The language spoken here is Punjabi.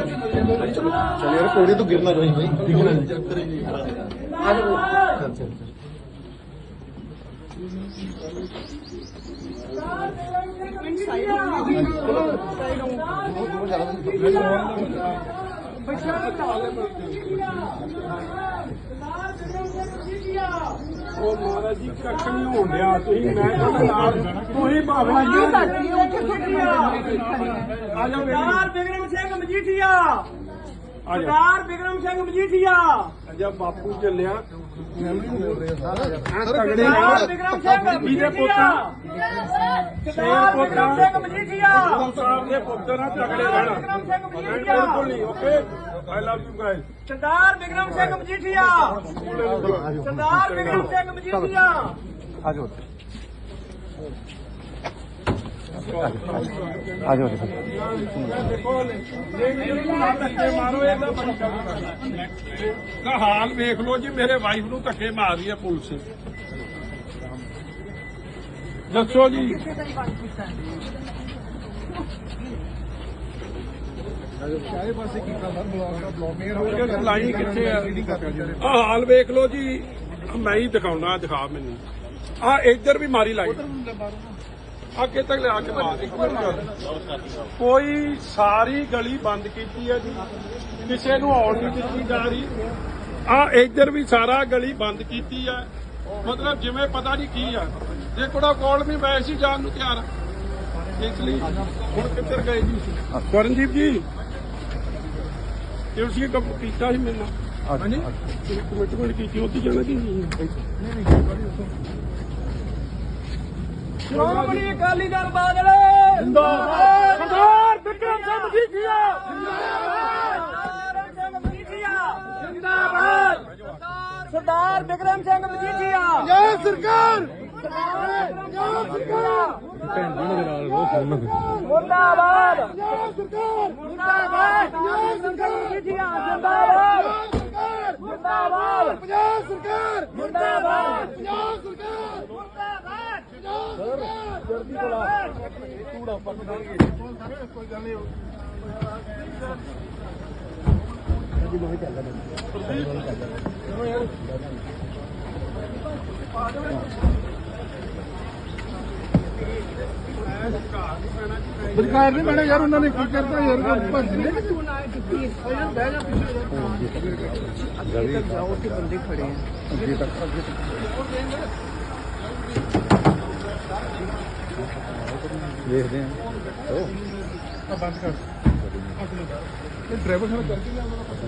चल यार कोड़े तो गिरना नहीं भाई दिखना नहीं चल चल चल ਉਹ ਮਹਾਰਾਜ ਜੀ ਕੱਖ ਨਹੀਂ ਹੋਣ ਡਿਆ। ਤੁਸੀਂ ਮੈਂ ਕਹਿੰਦਾ ਨਾਲ ਤੁਸੀਂ ਭਾਵੇਂ ਆ ਜਾਓ ਸਰਦਾਰ ਬਿਕਰਮ ਸਿੰਘ ਮਜੀਠੀਆ। ਆ ਜਾ ਸਰਦਾਰ ਬਿਕਰਮ ਸਿੰਘ ਮਜੀਠੀਆ। ਅਜਾ ਬਾਪੂ ਚੱਲਿਆ। ਆ ਤਗੜੇ ਸਰਦਾਰ ਬਿਕਰਮ ਸਿੰਘ ਮਜੀਠੀਆ। ਸਰਦਾਰ ਬਿਕਰਮ ਸਿੰਘ ਮਜੀਠੀਆ। ਸਾਹਿਬ ਦੇ ਪੁੱਤ ਨਾ ਤਗੜੇ ਰਹਿਣਾ। ਬਿਕਰਮ ਸਿੰਘ ਮਜੀਠੀਆ। ਬਿਲਕੁਲ ਨਹੀਂ okay? I love you guys Sardar Bikram Singh Majithia. Sardar Bikram Singh Majithia. ਆਜੋ ਆ ਜਾਓ ਹਾਲ ਵੇਖ ਲਓ ਜੀ, ਮੇਰੇ ਵਾਈਫ ਨੂੰ ਧੱਕੇ ਮਾਰ ਰਹੀ ਹੈ ਪੁਲਿਸ। ਦੱਸੋ ਜੀ। ਹਾਲ ਵੇਖ ਲਓ ਜੀ। ਮੈਂ ਹੀ ਦਿਖਾਉਣਾ, ਦਿਖਾ ਮੈਨੂੰ। ਆ ਇੱਧਰ ਵੀ ਮਾਰੀ ਲਾਈ। ਅੱਗੇ ਤੱਕ ਲਿਆ ਕੇ ਮਾਰ ਇੱਕ ਮਿੰਟ ਕਰ। ਕੋਈ ਸਾਰੀ ਗਲੀ ਬੰਦ ਕੀਤੀ ਹੈ ਜੀ। ਕਿਸੇ ਨੂੰ ਆਉਣ ਨਹੀਂ ਦਿੱਤੀ ਜਾ ਰਹੀ। ਆ ਇੱਧਰ ਵੀ ਸਾਰਾ ਗਲੀ ਬੰਦ ਕੀਤੀ ਹੈ। ਮਤਲਬ ਜਿਵੇਂ ਪਤਾ ਨਹੀਂ ਕੀ ਆ। ਜੇ ਕੋੜਾ ਕੋਲ ਵੀ ਮੈਂ ਸੀ ਜਾਣ ਨੂੰ ਤਿਆਰ ਆ। ਇਸ ਲਈ ਹੁਣ ਕਿੱਧਰ ਗਏ ਜੀ? ਕਰਨਜੀਤ ਜੀ ਤੁਸੀਂ ਕੰਮ ਕੀਤਾ ਸੀ ਮੇਰੇ ਨਾਲ? ਹਾਂਜੀ। ਕਮਿਟਮੈਂਟ ਕੀਤੀ ਉੱਥੇ ਜਾਣਾ ਕਿ ਨਹੀਂ ਸ਼੍ਰੋਮਣੀ ਅਕਾਲੀ ਦਲ ਬਾਦਲ ਜਿੰਦਾਬਾਦ ਸਰਦਾਰ ਬਿਕਰਮ ਸਿੰਘ ਮਜੀਠੀਆ ਸਰਦਾਰ ਸਿੰਘ ਮਜੀਠੀਆ ਜਿੰਦਾਬਾਦ ਸਰਦਾਰ ਬਿਕਰਮ ਸਿੰਘ ਮਜੀਠੀਆ जय सरकार ਮੁਰਦਾਬਾਦ ਮੁਰਦਾਬਾਦ ਮਜੀਠੀਆ ਜਿੰਦਾਬਾਦ ਮੁਰਦਾਬਾਦ पंजाब सरकार ਮੁਰਦਾਬਾਦ पंजाब सरकार ਜਰਦੀ ਕੋਲਾ ਕੂੜਾ ਉੱਪਰ ਚੜਾਂਗੇ ਕੋਈ ਗੱਲ ਨਹੀਂ ਜੀ ਮੈਂ ਚੱਲਦਾ ਚਲੋ ਯਾਰ ਪਾ ਦੇ ਬਲਕਾਰ ਨਹੀਂ ਮੈਡਮ ਯਾਰ ਉਹਨਾਂ ਨੇ ਕੀ ਕਰਤਾ ਯਾਰ ਭੱਜ ਗਏ ਯਾਰ ਬਹਿ ਜਾ ਪਿੱਛੇ। ਯਾਰ ਅੱਗੇ ਤੱਕ। ਜਾਓ ਕਿ ਬੰਦੇ ਖੜੇ ਆ। ਅੱਗੇ ਤੱਕ ਅੱਗੇ ਤੱਕ। ਦੇਖਦੇ ਆ। ਚਲੋ ਬੰਦ ਕਰ। ਡਰਾਈਵਰ ਨਾਲ ਕਰਕੇ ਲਿਆਉਂਦਾ ਪਤਾ